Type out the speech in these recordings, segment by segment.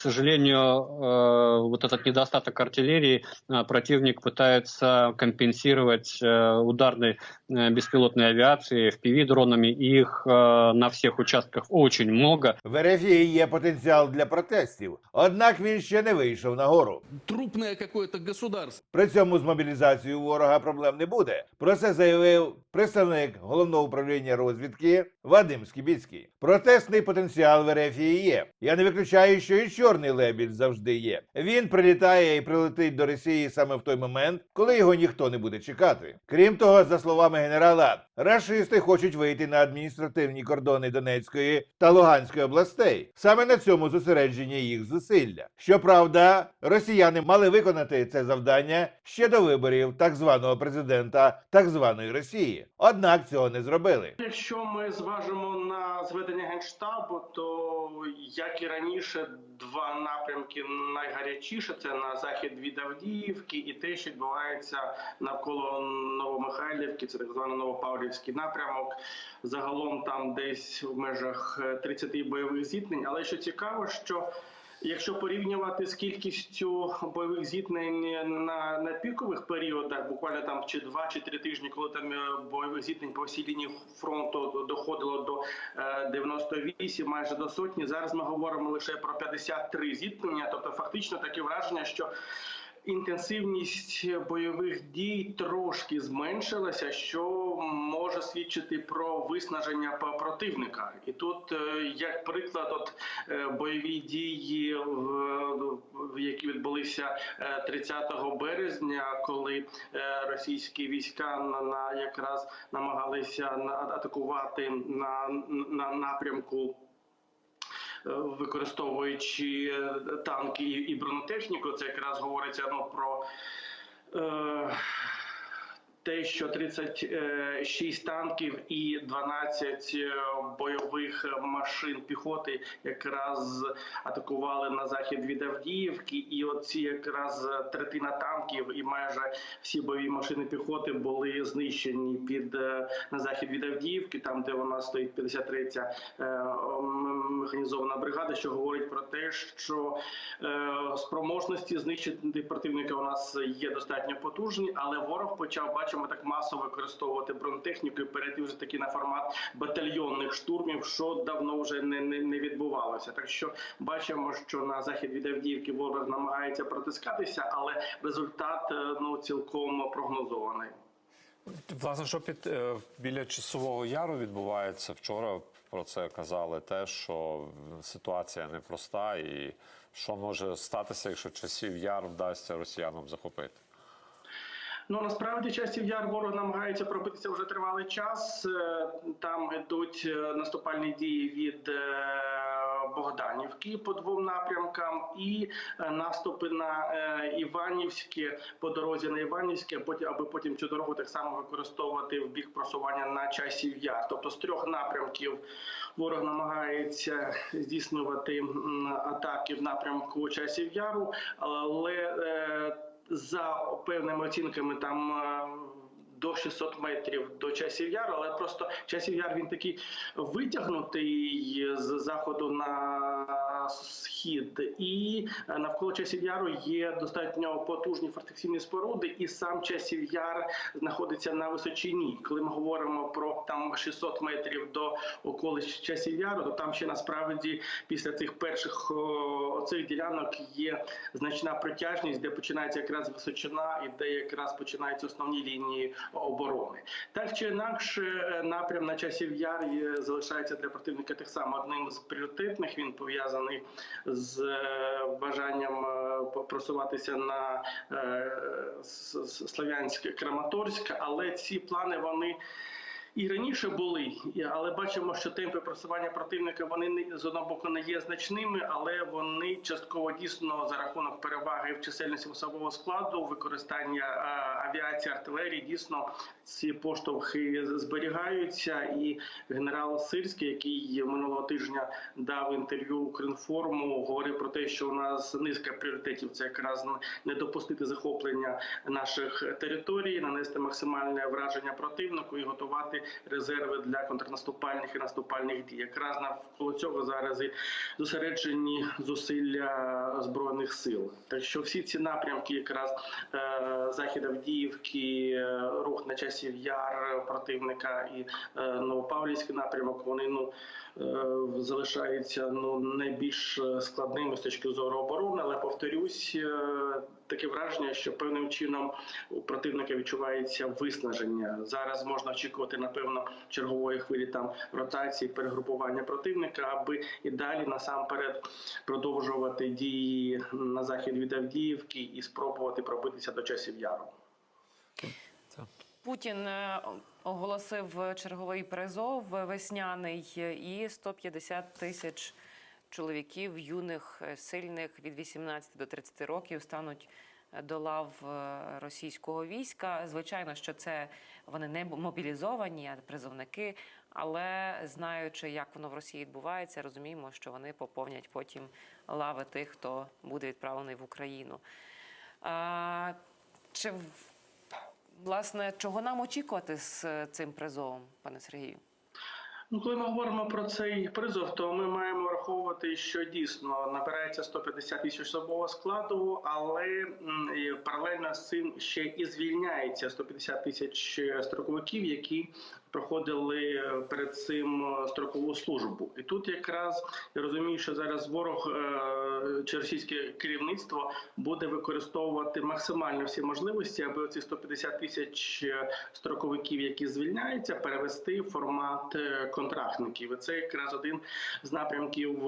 К сожалению, э, вот этот недостаток артиллерии э, противник пытается компенсировать э, ударной э, беспилотной авиацией, FPV-дронами. Их э, на всех участках очень много. В РФ є потенціал для протестів, однак він ще не вийшов на гору. трупное какое-то государство. При цьому з моbilізацією ворога проблем не буде. Про це заявив представник головного управління розвідки Вадим Скібіцький. Протестний потенціал в РФ є. Я не виключаю, що і чорний лебідь завжди є. Він прилітає і прилетить до Росії саме в той момент, коли його ніхто не буде чекати. Крім того, за словами генерала, рашисти хочуть вийти на адміністративні кордони Донецької та Луганської областей. Саме на цьому зосереджені їх зусилля. Щоправда, росіяни мали виконати це завдання ще до виборів так званого президента так званої Росії. Однак цього не зробили. Якщо ми зважимо на зведення генштабу, то як і раніше, два напрямки найгарячіше це на захід від Авдіївки, і те, що відбувається навколо Новомихайлівки, це так званий Новопавлівський напрямок. Загалом там десь в межах е, 30 бойових зіткнень. Але що цікаво, що Якщо порівнювати з кількістю бойових зіткнень на, на пікових періодах, буквально там чи два чи три тижні, коли там е, бойових зіткнень по всій лінії фронту доходило до е, 98, майже до сотні. Зараз ми говоримо лише про 53 зіткнення. Тобто, фактично таке враження, що інтенсивність бойових дій трошки зменшилася, що може свідчити про виснаження противника. І тут, е, як приклад, от е, бойові дії, в- які відбулися е, 30 березня, коли е, російські війська на, якраз намагалися на- атакувати на, на напрямку. Е, Використовуючи е, танки і бронетехніку, це якраз говориться ну, про е, те, що 36 танків і 12 бойових машин піхоти якраз атакували на захід від Авдіївки, і оці якраз третина танків і майже всі бойові машини піхоти були знищені під е, на захід від Авдіївки, там де нас стоїть 53-я е, механізована бригада, що говорить про те, що е, спроможності знищити противника у нас є достатньо потужні, але ворог почав бачимо так масово використовувати бронетехніку і перейти вже таки на формат батальйонних штурмів, що давно вже не, не, не відбувалося. Так що бачимо, що на захід від Авдіївки ворог намагається протискатися, але результат е, ну цілком прогнозований. Власне, що під е, біля часового яру відбувається вчора. Про це казали те, що ситуація непроста, і що може статися, якщо часів яр вдасться росіянам захопити. Ну насправді часів яр ворог намагається пробитися вже тривалий час. Е, Там йдуть е, наступальні дії від е, Богданівки по двом напрямкам і наступи на Іванівське по дорозі на Іванівське, потім аби потім цю дорогу так само використовувати в бік просування на часів яр. Тобто з трьох напрямків ворог намагається здійснювати атаки в напрямку часів яру, але за певними оцінками там. е, До 600 метрів до часів яру, але просто часів яр він такий витягнутий з заходу на схід, і е, навколо часів яру є достатньо потужні фортифікаційні споруди, і сам часів яр знаходиться на височині. Коли ми говоримо про там 600 метрів до околиць часів яру, то там ще насправді після цих перших оцих ділянок є значна протяжність, де починається якраз височина, і де якраз починаються основні лінії оборони. Так чи інакше, е, напрям на часів яр залишається для противника так само одним з пріоритетних. Він пов'язаний з е, бажанням е, просуватися на е, С- С- Слов'янське Краматорськ, але ці плани вони. І раніше були, але бачимо, що темпи просування противника вони з одного боку не є значними, але вони частково дійсно за рахунок переваги в чисельності особового складу, використання е, авіації, артилерії, дійсно ці поштовхи зберігаються. І генерал Сирський, який минулого тижня дав інтерв'ю Укрінформу, говорив про те, що у нас низка пріоритетів це якраз не допустити захоплення наших територій, нанести максимальне враження противнику і готувати резерви для контрнаступальних і наступальних дій. Якраз навколо цього зараз і зосереджені зусилля збройних сил. Так що всі ці напрямки, якраз е, захід Авдіївки, е, рух на часів яр противника і е, Новопавлівський напрямок, вони ну е, залишаються ну найбільш е, складними з точки зору оборони. Але повторюсь, е, таке враження, що певним чином у противника відчувається виснаження. Зараз можна очікувати напевно чергової хвилі там ротації, перегрупування противника, аби і далі насамперед продовжувати дії на захід від Авдіївки і спробувати пробитися до часів яру. Путін е, оголосив черговий призов весняний і 150 тисяч чоловіків, юних, е, сильних від 18 до 30 років стануть е, до лав е, російського війська. Звичайно, що це вони не мобілізовані, а призовники. Але знаючи, як воно в Росії відбувається, розуміємо, що вони поповнять потім лави тих, хто буде відправлений в Україну. А, чи Власне, чого нам очікувати з цим призовом, пане Сергію? Ну, коли ми говоримо про цей призов, то ми маємо враховувати, що дійсно набирається 150 тисяч особового складу, але паралельно з цим ще і звільняється 150 тисяч строковиків, які проходили перед цим е, строкову службу. І тут якраз я розумію, що зараз ворог е, чи російське керівництво буде використовувати максимально всі можливості, аби ці 150 тисяч е, строковиків, які звільняються, перевести в формат контрактників. І це якраз один з напрямків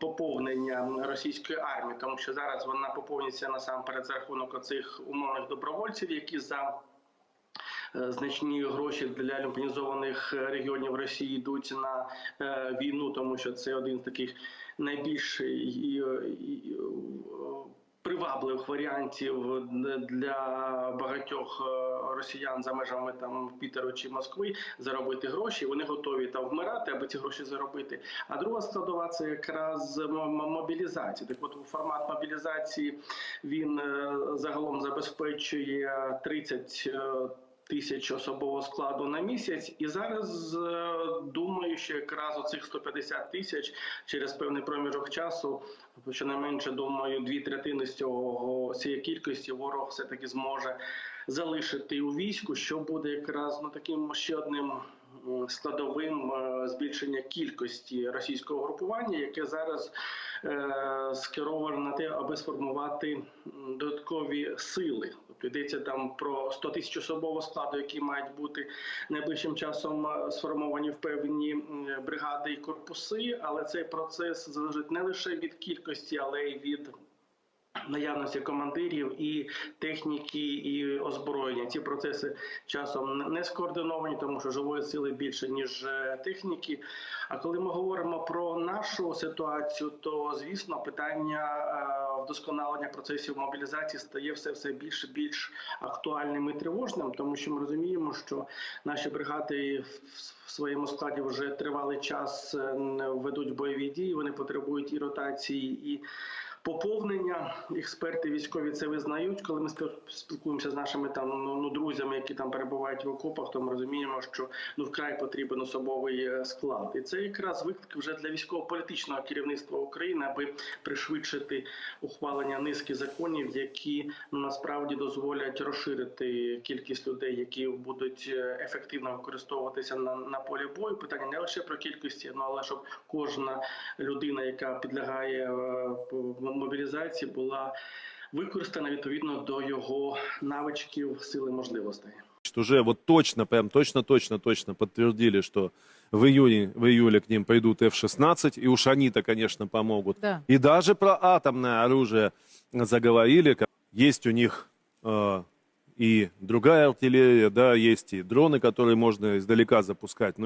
поповнення російської армії, тому що зараз вона поповнюється насамперед за рахунок оцих умовних добровольців, які за Значні гроші для люмпінізованих регіонів Росії йдуть на е, війну, тому що це один з таких найбільш і, привабливих варіантів для багатьох е, росіян за межами там Пітеру чи Москви заробити гроші. Вони готові там вмирати, аби ці гроші заробити. А друга складова це якраз мобілізація. Так, от формат мобілізації він е, загалом забезпечує 30 е, тисяч особового складу на місяць, і зараз е, думаю, що якраз оцих 150 тисяч через певний проміжок часу, щонайменше думаю, дві третини з цього цієї кількості ворог все таки зможе залишити у війську, що буде якраз ну таким ще одним складовим е, збільшення кількості російського групування, яке зараз е, скероване на те, аби сформувати додаткові сили. Йдеться там про 100 тисяч особового складу, які мають бути найближчим часом е, сформовані в певні бригади і корпуси. Але цей процес залежить не лише від кількості, але й від наявності командирів і техніки, і озброєння. Ці процеси часом не- скоординовані, тому що живої сили більше ніж е, техніки. А коли ми говоримо про нашу ситуацію, то звісно питання е, вдосконалення процесів мобілізації стає все все більш більш актуальним і тривожним, тому що ми розуміємо, що наші бригади в- в своєму складі вже тривалий час е, ведуть бойові дії. Вони потребують і ротації, і поповнення. Експерти військові це визнають. Коли ми спіл- спілкуємося з нашими там ну, ну, друзями, які там перебувають в окопах, то ми розуміємо, що ну вкрай потрібен особовий е, склад. І це якраз виклик вже для військово-політичного керівництва України, аби пришвидшити ухвалення низки законів, які ну насправді дозволять розширити кількість людей, які будуть е, ефективно використовуватися на, на полі бою. Питання не лише про кількості, ну але щоб кожна людина, яка підлягає е, мобілізації, була використана відповідно до його навичків, сили можливостей. что уже вот точно, прям точно, точно, точно подтвердили, что в июне, в июле к ним пойдут F-16, и уж они-то, конечно, помогут. Да. И даже про атомное оружие заговорили. как Есть у них э, и другая артиллерия, да, есть и дроны, которые можно издалека запускать. Но